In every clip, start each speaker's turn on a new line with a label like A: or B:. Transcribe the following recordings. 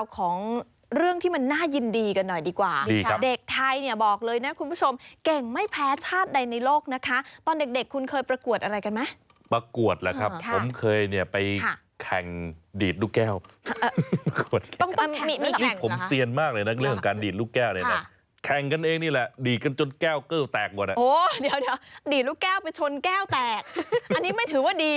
A: าวของเรื่องที่มันน่ายินดีกันหน่อยดีกว่า
B: ดีครับ
A: เด็กไทยเนี่ยบอกเลยนะคุณผู้ชม เก่งไม่แพ้ชาติใดในโลกนะคะ ตอนเด็กๆ คุณเคยประกวดอะไรกันไหม
B: ประกวดแหละครับ
A: ค่ะ
B: ผมเคยเนี่ยไป
A: ค่ะ
B: แข่งดีดลูกแก้วประกวดแข่ง
A: ต้องต้องมีมีแข่ง
B: ผม
A: เหรอคะ
B: เซียนมากเลยนะเรื่องของการดีดลูกแก้วเนี่ยนะ
A: ค่ะ
B: แข่งกันเองนี่แหละดีดกันจนแก้วเกิ้ลแตกหมดอะ
A: โอ้เดี๋ยวเดี๋ยวดีดลูกแก้วไปชนแก้วแตก อันนี้ไม่ถือว่าดี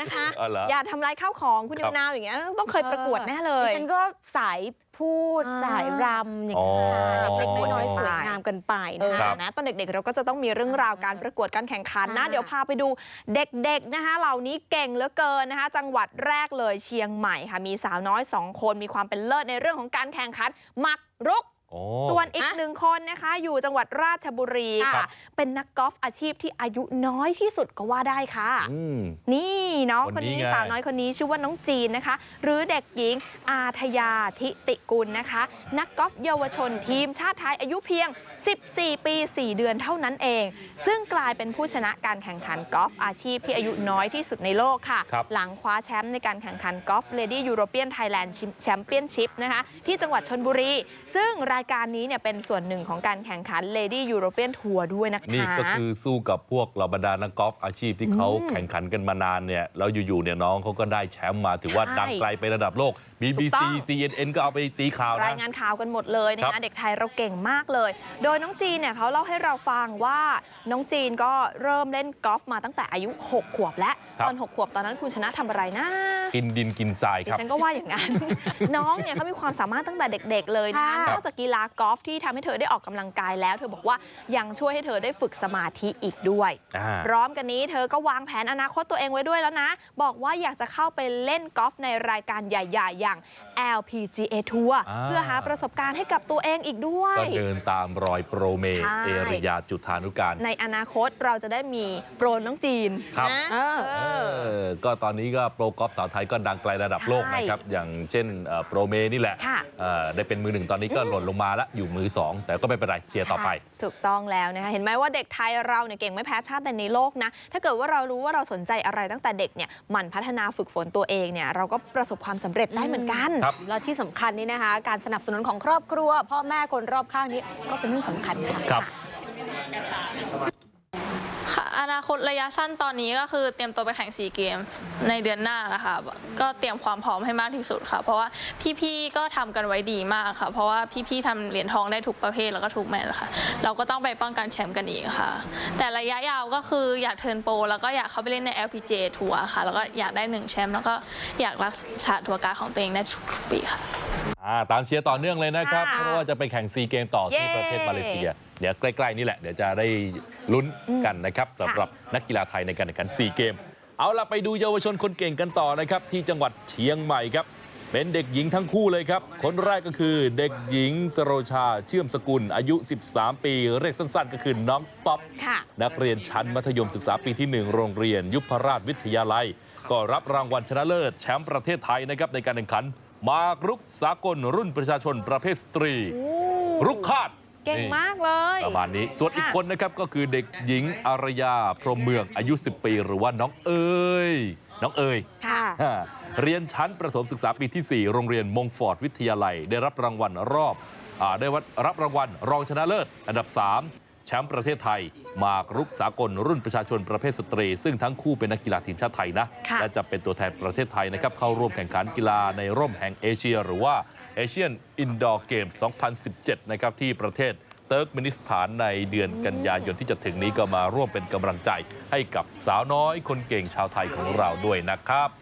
A: นะคะ
B: อ๋อเหรอ
A: อย่าทำลายข้าวของคุณ
B: ครั
A: นิว
B: บ
A: นาวอย่างเงี้ยต้องเคยประกวดแน่เลย
C: ดิฉันก็สายพูด
A: อ่า
C: สายรำอย่างนี้ย
B: อ๋
C: ค่ะ
B: อ
C: เล็กๆน้อยๆสวยงามกันไป
A: เออ
C: นะ
B: ครั
C: คะ
B: บ
A: นะตอนเด็กๆเราก็จะต้องมีเรื่องราวการประกวดการแข่งขันนะ
C: ค่ะ
A: เดี๋ยวพาไปดูเด็กๆนะคะ เหล่านี้เก่งเหลือเกินนะคะ จังหวัดแรกเลยเชียงใหม่ค่ะมีสาวน้อยสองคนมีความเป็นเลิศในเรื่องของการแข่งขันหมักรุก
B: โอ้
A: ส่วนอีกหนึ่งคนนะคะ อยู่จังหวัดราชบุรี
B: ครั
A: ค่ะ
B: บ
A: เป็นนักกอล์ฟอาชีพที่อายุน้อยที่สุดก็ว่าได้ค่ะ
B: อืม
A: นี่ น้อง
B: ค
A: คนน
B: นี้
A: นี้
B: ไง
A: สาวน้อยคนนี้ชื่อว่าน้องจีนนะคะ หรือเด็กหญิงอาทยาทิติกุลนะคะ นักกอล์ฟเยาวชนทีมชาติไทยอายุเพียง 14 ปี 4 เดือนเท่านั้นเอง ซึ่งกลายเป็นผู้ชนะการแข่งขันกอล์ฟอาชีพที่อายุน้อยที่สุดในโลกค่ะ
B: ครับ
A: หลังคว้าแชมป์ในการแข่งขันกอล์ฟเลดี้ยูโรเปียนไทยแลนด์แชมเปี้ยนชิพนะคะที่จังหวัดชนบุรี ซึ่งรายการนี้เนี่ยเป็นส่วนหนึ่งของการแข่งขัน Lady European Tour ด้วยนะคะ
B: นี่ก็คือสู้กับพวกเหล่าบรรดานักกอล์ฟอาชีพที่เขา
A: อืม
B: แข่งขันกันมานานเนี่ยแล้วอยู่ๆเนี่ยน้องเขาก็ได้แชมป์มาถือว่า
A: ใช่
B: ดังไกลไประดับโลก
A: ถูก
B: BBC
A: ต้อง
B: CNN ก็เอาไปตีข่าว
A: รา
B: นะ
A: ยงานข่าวกันหมดเลยนะ
B: ครั
A: คะ
B: บ
A: เด็กไทยเราเก่งมากเลย โดยน้องจีนเนี่ยเขาเล่าให้เราฟังว่าน้องจีนก็เริ่มเล่นกอล์ฟมาตั้งแต่อายุ 6 ขวบแล้ว
B: ครับ
A: ตอน 6 ขวบตอนนั้นคุณชนะทำอะไรนะ
B: กินดินกินทราย
A: ดิ
B: ครับ
A: ฉันก็ว่าอย่างนั้น น้องเนี่ยเขามีความสามารถตั้งแต่เด็ก ๆ เลยนะ
C: ค่ะ
A: นอกจากกีฬากอล์ฟที่ทำให้เธอได้ออกกำลังกายแล้ว เธอบอกว่ายังช่วยให้เธอได้ฝึกสมาธิอีกด้วย
B: อ่า
A: พร้อมกันนี้เธอก็วางแผนอนาคตตัวเองไว้ด้วยแล้วนะ บอกว่าอยากจะเข้าไปเล่นกอล์ฟในรายการใหญ่ ๆ อย่าง LPGA Tour
B: อ่า
A: เพื่อหาประสบการณ์ให้กับตัวเองอีกด้วย
B: ก็เดินตามรอยโปรเม
A: ใช่
B: เอริยาจุธานุการ
A: ในอนาคตเราจะได้มีโปรน้องจีน
B: ครับ
A: นะ
C: เออ
A: เอ
B: เอ
A: อ
B: อก็ตอนนี้ก็โปรกอล์ฟสาวไทยก็ดังไกลระดับโลก
A: ใช่
B: นะครับ อย่างเช่นเอ่อโปรเมนี่แหละ
A: ค่ะ
B: เอ่อได้เป็นมือหนึ่งตอนนี้ก็หล่นลงมาแล้วอยู่มือสองแต่ก็ไม่เป็นไรเชียร์ต่อไป
A: ถูกต้องแล้วนะคะเห็นไหมว่าเด็กไทยเราเนี่ยเก่งไม่แพ้ชาติใดในโลกนะ ถ้าเกิดว่าเรารู้ว่าเราสนใจอะไรตั้งแต่เด็กเนี่ยหมั่นพัฒนาฝึกฝนตัวเองเนี่ยเราก็ประสบความสำเร็จได้เหมือนกัน
B: ครับ
C: แล้วที่สำคัญนี่นะคะ การสนับสนุนของครอบครัว พ่อแม่คนรอบข้างนี้ก็เป็นเรื่องสำคัญค่ะ
B: ครับ
D: ค่ะ อนาคตระยะสั้นตอนนี้ก็คือเตรียมตัวไปแข่งซีเกมส์ในเดือนหน้านะคะก็เตรียมความพร้อมให้มากที่สุดค่ะ เพราะว่าพี่ๆก็ทำกันไว้ดีมากค่ะ เพราะว่าพี่ๆทำเหรียญทองได้ทุกประเภทแล้วก็ทุกแมตช์ค่ะ เราก็ต้องไปป้องกันแชมป์กันอีกค่ะ แต่ระยะยาวก็คืออยากเทิร์นโปรแล้วก็อยากเข้าไปเล่นใน LPGA ทัวร์ค่ะ แล้วก็อยากได้หนึ่งแชมป์แล้วก็อยากรักษาทัวร์การของตัวเองได้ทุกปีค่ะ
B: ตามเชียร์ต่อเนื่องเลยนะครับ
A: ค่ะ
B: เพราะว่าจะไปแข่งซีเกมต่อที่
A: เย้
B: ประเทศมาเลเซีย เดี๋ยวใกล้ๆนี่แหละเดี๋ยวจะได้ลุ้นกันนะครับสำหรับนักกีฬาไทยในการแข่งขันซีเกม เอาล่ะไปดูเยาวชนคนเก่งกันต่อนะครับที่จังหวัดเชียงใหม่ครับ เป็นเด็กหญิงทั้งคู่เลยครับ คนแรกก็คือเด็กหญิงสโรชาเชื่อมสกุลอายุ 13 ปี เรียกสั้นๆ ก็คือน้องป๊อป
A: ค่ะ
B: นักเรียนชั้นมัธยมศึกษาปีที่ 1 โรงเรียน ยุพราชวิทยาลัย ก็รับรางวัลชนะเลิศแชมป์ประเทศไทยนะครับในการแข่งขัน มากรุกสากลรุ่นประชาชนประเภทสตรีรุกคาด
A: เก่ง
B: นี่
A: มากเลย
B: ประมาณนี้ส่วนอีก
A: ค่ะ
B: คนนะครับก็คือเด็กหญิงอารยาพรหมเมืองอายุ10ปีหรือว่าน้องเอ๋ยน้องเอ๋ย
A: ค่ะ
B: อ่าเรียนชั้นประถมศึกษาปีที่ 4 โรงเรียนมงฟอร์ดวิทยาลัย ได้รับรางวัลรอบอาได้รับรางวัลรองชนะเลิศอันดับ 3 แชมป์ประเทศไทยหมากรุกสากลรุ่นประชาชนประเภทสตรี ซึ่งทั้งคู่เป็นนักกีฬาทีมชาติไทยนะ
A: ค่ะ
B: และจะเป็นตัวแทนประเทศไทยนะครับเข้าร่วมแข่งขันกีฬาในร่มแห่งเอเชีย หรือว่าเอเชียนอินดอร์เกม2017 นะครับที่ประเทศเติร์กเมนิสถานในเดือนกันยายนที่จะถึงนี้ก็มาร่วมเป็นกำลังใจให้กับสาวน้อยคนเก่งชาวไทยของเราด้วยนะครับ